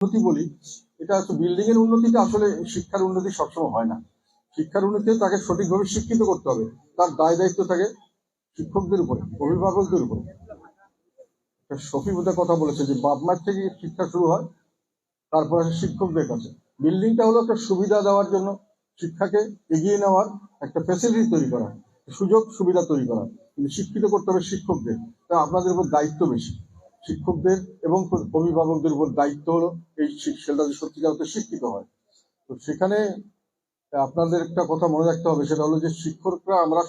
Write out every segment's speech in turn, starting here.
উন্নতি বলি, এটা বিল্ডিং এর উন্নতিটা আসলে শিক্ষার উন্নতি সবসময় হয় না। শিক্ষার উন্নতি তাকে সঠিকভাবে শিক্ষিত করতে হবে। তার দায় দায়িত্ব থাকে শিক্ষকদের উপরে, অভিভাবকদের উপরে। সফি বোধহয় কথা বলেছে যে, বাপ মায়ের থেকে শিক্ষা শুরু হয়? তারপর আসে শিক্ষকদের কাছে। বিল্ডিংটা হলো একটা সুবিধা দেওয়ার জন্য শিক্ষাকে এগিয়ে নেওয়ার একটা ফ্যাসিলিটি তৈরি করা সুযোগ সুবিধা তৈরি করা। কিন্তু শিক্ষিত করতে হবে শিক্ষকদের। তা আপনাদের উপর দায়িত্ব বেশি। শিক্ষকদের এবং অভিভাবকদের উপর দায়িত্ব হলো এই ছেলেটা যে সত্যিকার অর্থে শিক্ষিত হয়। তো সেখানে আপনাদের একটা কথা মনে রাখতে হবে, সেটা হলো যে শিক্ষকরা আমরা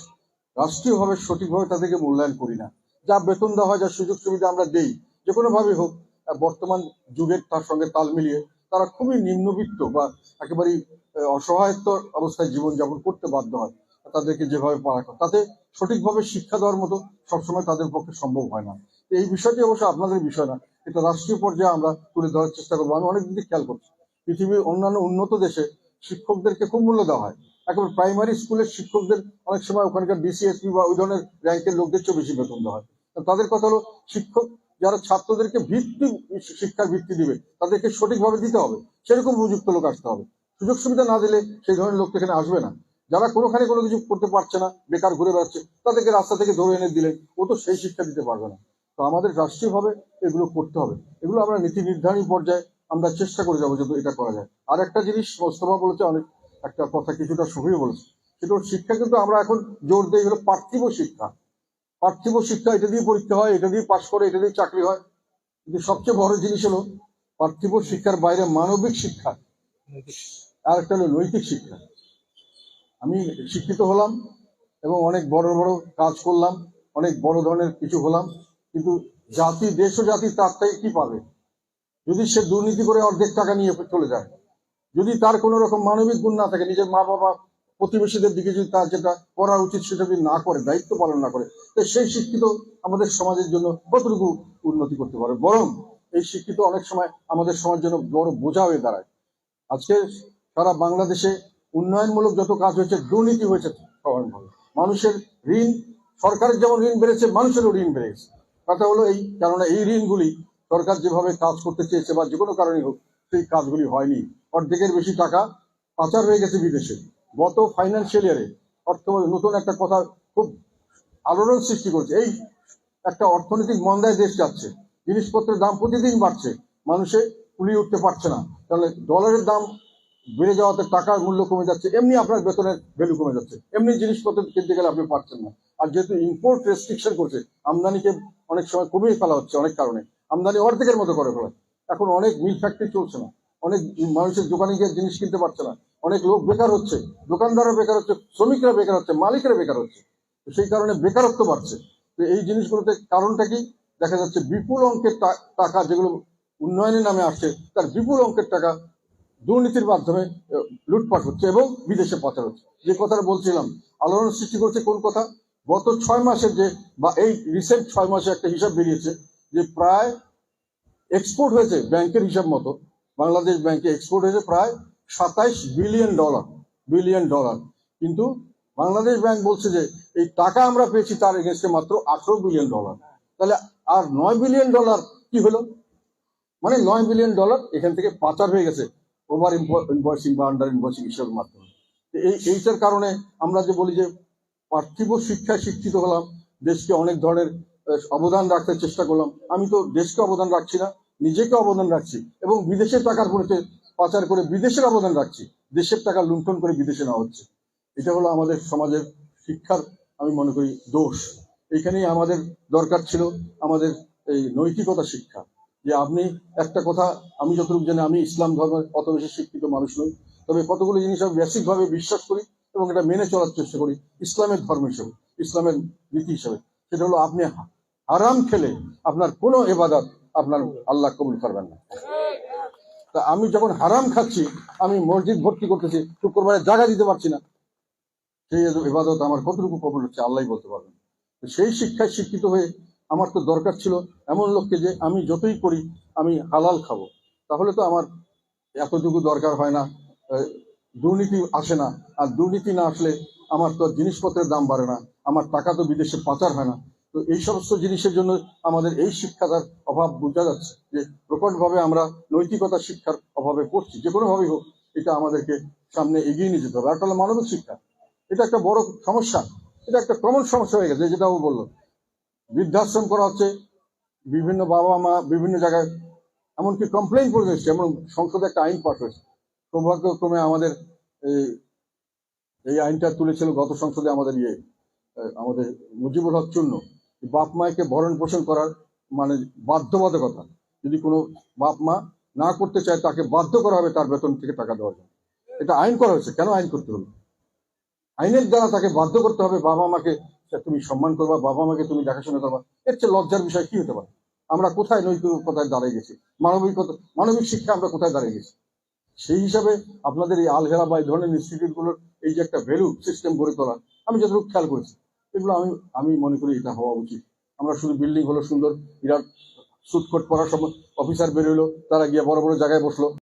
রাষ্ট্রীয়ভাবে সঠিকভাবে তাদেরকে মূল্যায়ন করি না। যা বেতন দেওয়া হয়, যা সুযোগ সুবিধা আমরা দেই, যে কোনো ভাবে হোক বর্তমান যুগের তার সঙ্গে তাল মিলিয়ে তারা খুবই নিম্নবিত্ত বা একেবারেই অসহায়ত্ব অবস্থায় জীবনযাপন করতে বাধ্য হয়। তাদেরকে যেভাবে পড়া করে তাতে সঠিকভাবে শিক্ষা দেওয়ার মতো সবসময় তাদের পক্ষে সম্ভব হয় না। এই বিষয়টি অবশ্য আপনাদের বিষয় না। এটা রাষ্ট্রীয় পর্যায়ে আমরা তুলে ধরার চেষ্টা করব। আমি অনেক দিক খেয়াল করছি। পৃথিবীর অন্যান্য উন্নত দেশে শিক্ষকদেরকে খুব মূল্য দেওয়া হয়। একেবারে প্রাইমারি স্কুলের শিক্ষকদের অনেক সময় ওখানকার ডিসিএসপি বা ওই ধরনের র্যাঙ্কের লোকদের চেয়ে বেশি বেতন দেওয়া হয়। তাদের কথা হলো, শিক্ষক যারা ছাত্রদেরকে ভিত্তি শিক্ষার ভিত্তি দিবে, তাদেরকে সঠিকভাবে দিতে হবে। সেরকম উপযুক্ত লোক আসতে হবে। সুযোগ সুবিধা না দিলে সেই ধরনের লোক এখানে আসবে না। যারা কোনোখানে কোনো কিছু করতে পারছে না, বেকার ঘুরে বেড়াচ্ছে, তাদেরকে রাস্তা থেকে ধরে এনে দিলেন ও তো সেই শিক্ষা দিতে পারবে না। তো আমাদের রাষ্ট্রীয়ভাবে এগুলো করতে হবে। এগুলো আমরা নীতি নির্ধারণী পর্যায়ে আমরা চেষ্টা করে যাব যদি এটা করা যায়। আর একটা জিনিস, মোস্তফা বলেছে অনেক, একটা কথা কিছুটা সফিও বলেছে। সেটা শিক্ষা কিন্তু আমরা এখন জোর দিই হলো পার্থিব শিক্ষা। পার্থিব শিক্ষা এটা দিয়ে পরীক্ষা হয়, এটা দিয়ে পাশ করে, এটা দিয়ে চাকরি হয়। কিন্তু সবচেয়ে বড় জিনিস হলো পার্থিব শিক্ষার বাইরে মানবিক শিক্ষা। আর একটা হলো নৈতিক শিক্ষা। আমি শিক্ষিত হলাম এবং অনেক বড় বড় কাজ করলাম, অনেক বড় ধরনের কিছু হলাম। কিন্তু জাতি, দেশ ও জাতি তার কি পাবে? যদি সে দুর্নীতি করে অর্ধেক টাকা নিয়ে চলে যায়, যদি তার কোনো রকম মানবিক গুণ না থাকে, নিজের মা বাবা প্রতিবেশীদের দিকে যদি তার যেটা করা উচিত সেটা যদি না করে, দায়িত্ব পালন না করে, তো সেই শিক্ষিত আমাদের সমাজের জন্য কতটুকু উন্নতি করতে পারে? বরং এই শিক্ষিত অনেক সময় আমাদের সমাজের জন্য বড় বোঝা হয়ে দাঁড়ায়। আজকে সারা বাংলাদেশে উন্নয়নমূলক যত কাজ হয়েছে, দুর্নীতি হয়েছে মানুষের ঋণ, সরকারের যেমন ঋণ বেড়েছে, মানুষেরও ঋণ বেড়েছে। কথা হলো এই, কেননা এই ঋণগুলি সরকার যেভাবে কাজ করতে চেয়েছে বা যে কোনো কারণে হোক, সেই কাজগুলি হয়নি। অর্ধেকের বেশি টাকা পাচার হয়ে গেছে বিদেশে। গত ফাইন্যান্সিয়াল ইয়ারে অর্থ নতুন একটা কথা খুব আলোড়ন সৃষ্টি করছে। এই একটা অর্থনৈতিক মন্দায় দেশ যাচ্ছে, জিনিসপত্রের দাম প্রতিদিন বাড়ছে, মানুষে কুলিয়ে উঠতে পারছে না। তাহলে ডলারের দাম বেড়ে যাওয়াতে টাকার মূল্য কমে যাচ্ছে, এমনি আপনার বেতনের ভ্যালু কমে যাচ্ছে। এমনি জিনিসপত্র কিনতে গেলে আপনি পারছেন না। আর যেহেতু ইম্পোর্ট রেস্ট্রিকশন করছে, আমদানিকে অনেক সময় কমিয়ে ফেলা হচ্ছে অনেক কারণে। আমদানি অর্ধেকের মতো করে ফেলা। এখন অনেক মিল ফ্যাক্টরি চলছে না। অনেক মানুষের দোকানে গিয়ে জিনিস কিনতে পারছে না। অনেক লোক বেকার হচ্ছে। দোকানদাররা বেকার হচ্ছে, শ্রমিকরা বেকার হচ্ছে, মালিকরা বেকার হচ্ছে। সেই কারণে বেকারত্ব বাড়ছে। তো এই জিনিসগুলোতে কারণটা কি? দেখা যাচ্ছে বিপুল অঙ্কের টাকা যেগুলো উন্নয়নের নামে আসছে, তার বিপুল অঙ্কের টাকা দুর্নীতির মাধ্যমে লুটপাট হচ্ছে এবং বিদেশে পাচার হচ্ছে। যে কথাটা বলছিলাম, আলোড়ন সৃষ্টি করছে কোন কথা? গত ছয় মাসের যে, বা এই রিসেন্ট ছয় মাসে একটা হিসাব বেরিয়েছে যে প্রায় এক্সপোর্ট হয়েছে ব্যাংকের হিসাব মতো, বাংলাদেশ ব্যাংকে এক্সপোর্ট হয়েছে প্রায় সাতাইশ বিলিয়ন ডলার বিলিয়ন ডলার কিন্তু বাংলাদেশ ব্যাংক বলছে যে এই টাকা আমরা পেয়েছি তার এগেনস্টে মাত্র আঠারো বিলিয়ন ডলার তাহলে আর নয় বিলিয়ন ডলার কি হলো? মানে নয় বিলিয়ন ডলার এখান থেকে পাচার হয়ে গেছে ওভার ইনভয়েসিং বা আন্ডার ইনভয়েসিং হিসেবের মাধ্যমে। এই, এইটার কারণে আমরা যে বলি যে পার্থিব শিক্ষায় শিক্ষিত হলাম, দেশকে অনেক ধরনের অবদান রাখতে চেষ্টা করলাম। আমি তো দেশকে অবদান রাখছি না, নিজেকে অবদান রাখছি এবং বিদেশের টাকার পরিতে পাচার করে বিদেশের অবদান রাখছি। দেশের টাকা লুণ্ঠন করে বিদেশে নেওয়া হচ্ছে। এটা হলো আমাদের সমাজের শিক্ষার, আমি মনে করি, দোষ। এইখানেই আমাদের দরকার ছিল আমাদের এই নৈতিকতা শিক্ষা। যে আপনি একটা কথা, আমি যতটুকু জানি, আমি ইসলাম ধর্মের অত বেশি শিক্ষিত মানুষ নই। তবে কতগুলো জিনিস আমি বেসিক ভাবে বিশ্বাস করি এবং এটা মেনে চলার চেষ্টা করি, ইসলামের ধর্ম হিসেবে, ইসলামের নীতি হিসেবে। সেটা হলো আপনি হারাম খেলে আপনার কোনো এবাদত আপনার আল্লাহ কবুল করবেন না। তা আমি যখন হারাম খাচ্ছি, আমি মসজিদ ভর্তি করতেছি, শুক্রবারে জায়গা দিতে পারছি না। সেই ইবাদত আমার কতটুকু কবুল হচ্ছে আল্লাহ বলতে পারবেন সেই শিক্ষায় শিক্ষিত হয়ে আমার তো দরকার ছিল এমন লোককে যে আমি যতই করি, আমি হালাল খাব। তাহলে তো আমার এতটুকু দরকার হয় না। দুর্নীতি আসে না, আর দুর্নীতি না আসলে আমার তো জিনিসপত্রের দাম বাড়ে না, আমার টাকা তো বিদেশে পাচার হয় না। তো এই সমস্ত জিনিসের জন্য আমাদের এই শিক্ষাটার অভাব বোঝা যাচ্ছে যে প্রকটভাবে আমরা নৈতিকতা শিক্ষার অভাবে পড়ছি, যে কোনোভাবেই হোক এটা আমাদেরকে সামনে এগিয়ে নিয়ে যেতে হবে। আর মানবিক শিক্ষা। এটা একটা বড় সমস্যা, এটা একটা কমন সমস্যা হয়ে গেছে, যেটা ও বলল। বৃদ্ধাশ্রম করা হচ্ছে, বিভিন্ন বাবা মা বিভিন্ন জায়গায় এমনকি কমপ্লেন করে এসছে এমন সংসদে একটা আইন পাস হয়েছে। সৌভাগ্যক্রমে আমাদের এই এই আইনটা তুলেছিল গত সংসদে আমাদের ইয়ে আমাদের মুজিবুল হক চূর্ণ। বাপ মাকে ভরণ পোষণ করার মানে বাধ্যবাধকতা। যদি কোনো বাপ মা না করতে চায়, তাকে বাধ্য করা হবে তার বেতন থেকে টাকা দেওয়ার জন্য। এটা আইন করা হয়েছে। কেন আইন করতে হবে? আইনের দ্বারা তাকে বাধ্য করতে হবে বাবা মাকে তুমি সম্মান করবা, বাবা মাকে তুমি দেখাশোনা করবা। এর চেয়ে লজ্জার বিষয় কি হতে পারে? আমরা কোথায় নৈতিকতায় দাঁড়িয়ে গেছি? মানবিকতা, মানবিক শিক্ষা আমরা কোথায় দাঁড়িয়ে গেছি? সেই হিসাবে আপনাদের এই আলহেরা বা এই ধরনের ইনস্টিটিউটগুলোর এই যে একটা ভ্যালু সিস্টেম গড়ে তোলা, আমি যতটুকু খেয়াল করেছি। এগুলো আমি আমি মনে করি এটা হওয়া উচিত। আমরা শুধু বিল্ডিং হলো সুন্দর, বিরাট সুট কোট সময় অফিসার বেরোলো তারা গিয়ে বড় বড় জায়গায় বসল।